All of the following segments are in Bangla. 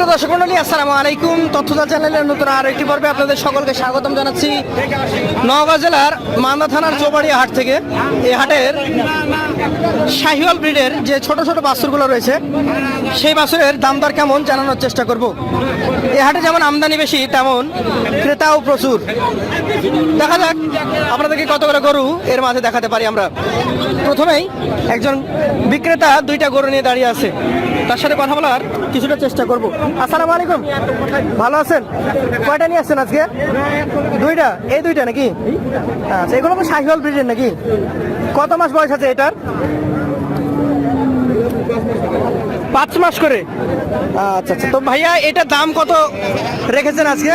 সুপ্রিয় দর্শক মন্ডলী, আসসালামু আলাইকুম। তথ্যদা চ্যানেলের নতুন আর একটি পর্বে আপনাদের সকলকে স্বাগতম জানাচ্ছি। নওগাঁ জেলার মান্দা থানার চৌবাড়িয়া হাট থেকে। এই হাটের শাহিওয়াল ব্রিডের যে ছোট ছোট বাছুরগুলো রয়েছে, সেই বাছুরের দাম দর কেমন জানানোর চেষ্টা করব। এই হাটে যেমন আমদানি বেশি, তেমন ক্রেতাও প্রচুর। দেখা যাক আপনাদেরকে কত করে গরু এর মাঝে দেখাতে পারি আমরা। প্রথমেই একজন বিক্রেতা দুইটা গরু নিয়ে দাঁড়িয়ে আছে। তার সাথে কথা বলার কিছুটা চেষ্টা করব। আসসালামু আলাইকুম। ভালো আছেন? কয়টা নিয়ে আসছেন আজকে? দুইটা? এই দুইটা নাকি? আচ্ছা এগুলো শাহিওয়াল ব্রিডের নাকি? কত মাস বয়স আছে এটার? পাঁচ মাস করে। আচ্ছা আচ্ছা। তো ভাইয়া, এটার দাম কত রেখেছেন আজকে?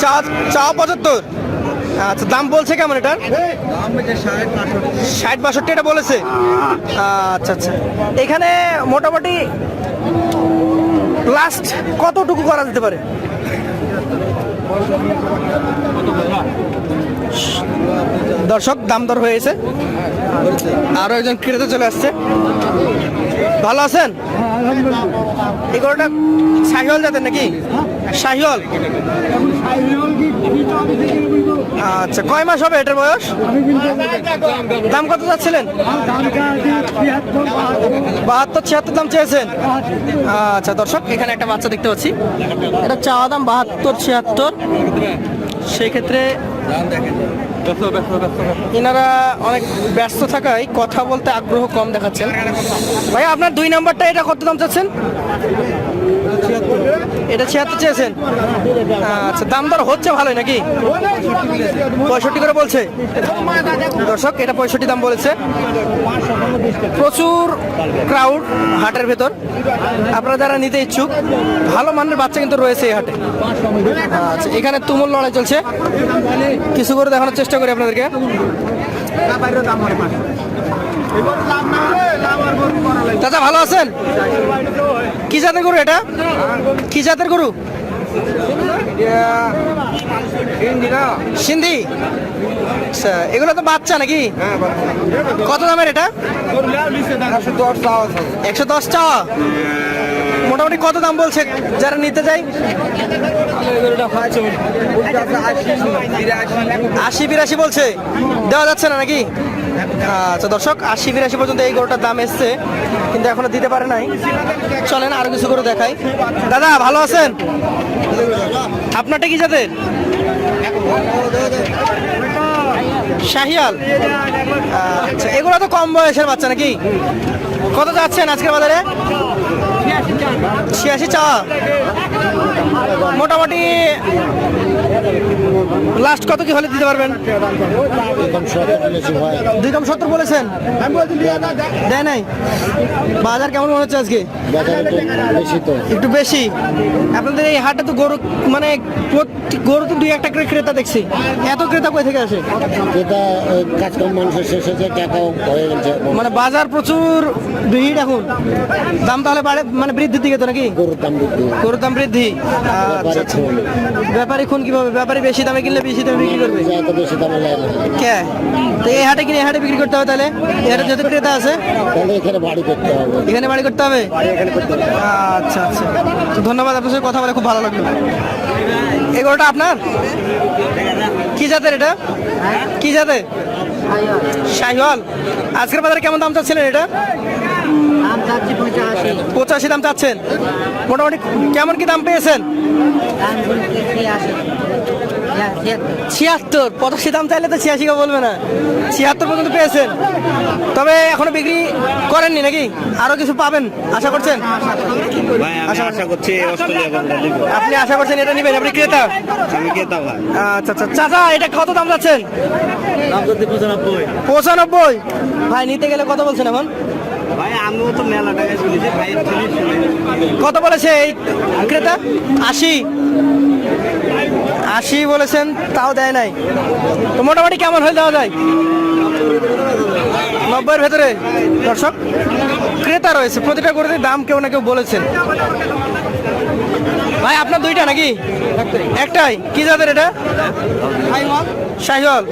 চা চা পঁচাত্তর। আচ্ছা দাম বলছে কেমন এটার? ষাট বাষট্টি এটা বলেছে? আচ্ছা আচ্ছা। এখানে মোটামুটি লাস্ট কতটুকু করা যেতে পারে? দর্শক দাম দর হয়েছে আরও একজন ক্রেতা চলে আসছে। ভালো আছেন? এই জাতের নাকি? শাহিওয়াল? আচ্ছা কয় মাস হবে এটার বয়স? দাম কত যাচ্ছিলেন বাহাত্তর, ছিয়াত্তর দাম চেয়েছেন। আচ্ছা দর্শক, এখানে একটা বাচ্চা দেখতে পাচ্ছি। এটা চাওয়া দাম বাহাত্তর, ছিয়াত্তর। সেই এনারা অনেক ব্যস্ত থাকায় কথা বলতে আগ্রহ কম দেখাচ্ছেন। ভাই, আপনার দুই নাম্বারটা এটা কত দাম চাচ্ছেন? এটা ছিয়াত্তর চেয়েছেন? আচ্ছা দাম দর হচ্ছে ভালোই নাকি? পঁয়ষট্টি করে বলছে। দর্শক, এটা পঁয়ষট্টি দাম বলেছে। প্রচুর ক্রাউড হাটের ভেতর। আপনারা যারা নিতে ইচ্ছুক, ভালো মানের বাচ্চা কিন্তু রয়েছে এই হাটে। আচ্ছা এখানে তুমুল লড়াই চলছে। কিছু করে দেখানোর চেষ্টা করি আপনাদেরকে। দাদা ভালো আছেন? কি জাতের গরু এটা? কি জাতের গরু? সিন্ধি? আচ্ছা এগুলো তো বাচ্চা নাকি? কত দামের এটা? একশো দশ চাওয়া। মোটামুটি কত দাম বলছে? যারা নিতে চাই? আশি বিরাশি বলছে। দেওয়া যাচ্ছে না নাকি? আচ্ছা দর্শক, আশি বিরাশি পর্যন্ত এই গরুটার দাম এসছে, কিন্তু এখনও দিতে পারে নাই। চলেন, আরও কিছু করে দেখাই। দাদা, ভালো আছেন? আপনারটা কি জাতের? শাহিয়াল। আচ্ছা এগুলো তো কম বয়সের বাচ্চা নাকি? কত যাচ্ছেন আজকের বাজারে? ছিয়াশি চা মোটামুটি লাস্ট কত কি হলে দিতে পারবেন? দুই দাম সত্তর বলেছেন। দেয় নাই? বাজার কেমন মনে হচ্ছে আজকে? একটু বেশি। আপনাদের এই হাটে তো গরু মানে গরু তো দুই একটা করে ক্রেতা দেখছি। এত ক্রেতা কই থেকে আসে? যেটা কাজকর্ম মানুষের শেষ হয়েছে টাকাও হয়ে গেছে মানে বাজার প্রচুর ভিড় এখন। দাম তাহলে বাড়ে মানে বৃদ্ধির দিকে তো নাকি? গরুর দাম বৃদ্ধি। গরুর দাম বৃদ্ধি। আচ্ছা আচ্ছা। ব্যাপারী খুন কীভাবে? ব্যাপারী বেশি দামে কিনলে বেশি দামে বিক্রি করবে? এত বেশি দামে লাগে কে? তো এই হাটে কিনে হাটে বিক্রি করতে হবে তাহলে? এই হাটে যেহেতু ক্রেতা আছে? তাহলে এখানে বাড়ি করতে হবে। এখানে বাড়ি করতে হবে? আচ্ছা আচ্ছা। তো ধন্যবাদ আপনার সাথে কথা বলে খুব ভালো লাগল। এগুলোটা আপনার? কি জাতের এটা? কি জাতের? শাহিওয়াল। আজকের বাজারে কেমন দাম চাচ্ছিলেন এটা? পঁচাশি। দাম চাচ্ছেন। মোটামুটি কেমন কি দাম পেয়েছেন? ছিয়াত্তর পঁচাশি দাম চাইলে তো ছিয়াশি কে বলবে না। ছিয়াত্তর পর্যন্ত পেয়েছেন। তবে এখনও বিক্রি করেননি নাকি? আরও কিছু পাবেন? আশা করছেন? ভাই আমি আশা করছি অস্ট্রেলিয়া বন্ধ দিব। আপনি আশা করছেন এটা নিবেন? আপনি ক্রেতা? আমি আচ্ছা আচ্ছা। চাচা এটা কত দাম যাচ্ছেন? পঁচানব্বই? ভাই নিতে গেলে কত বলছেন এখন? ভাই আমিও তো মেলা টাকায় শুনেছি ভাই কত বলেছে এই ক্রেতা? আশি। আশি বলেছেন তাও দেয় নাই। তো মোটামুটি কেমন হয়ে দেওয়া যায়? নব্বইয়ের ভেতরে দর্শক। ক্রেতা রয়েছে প্রতিটা গরুতে দাম কেউ না কেউ বলেছেন। ভাই আপনার দুইটা নাকি? একটাই। কি জাতের এটা? শাহিওয়াল।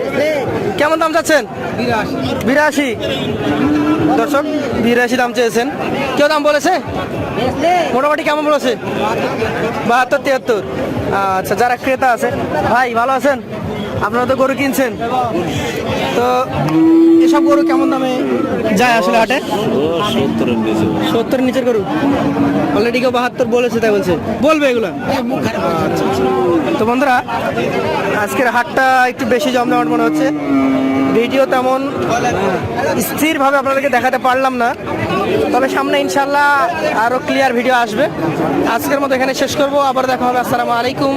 কেমন দাম চাচ্ছেন? বিরাশি। দর্শক, বিরাশি দাম চেয়েছেন। কেউ দাম বলেছে? মোটামুটি কেমন বলেছে? বাহাত্তর, তিয়াত্তর। আচ্ছা যারা ক্রেতা আছে, ভাই, ভালো আছেন? আপনারা তো গরু কিনছেন। তো এসব গরু কেমন দামে যায় আসলে হাটে? সত্তরের নিচে সত্তর নিচের গরু। অলরেডি কেউ বাহাত্তর বলেছে, তাই বলছে। বলবে এগুলো। তো বন্ধুরা, আজকের হাটটা একটু বেশি জমজমাট মনে হচ্ছে। ভিডিও তেমন স্থিরভাবে আপনাদেরকে দেখাতে পারলাম না। তবে সামনে ইনশাল্লাহ আরও ক্লিয়ার ভিডিও আসবে। আজকের মতো এখানে শেষ করব। আবার দেখা হবে। আসসালামু আলাইকুম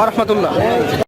আ রহমতুল্লাহ।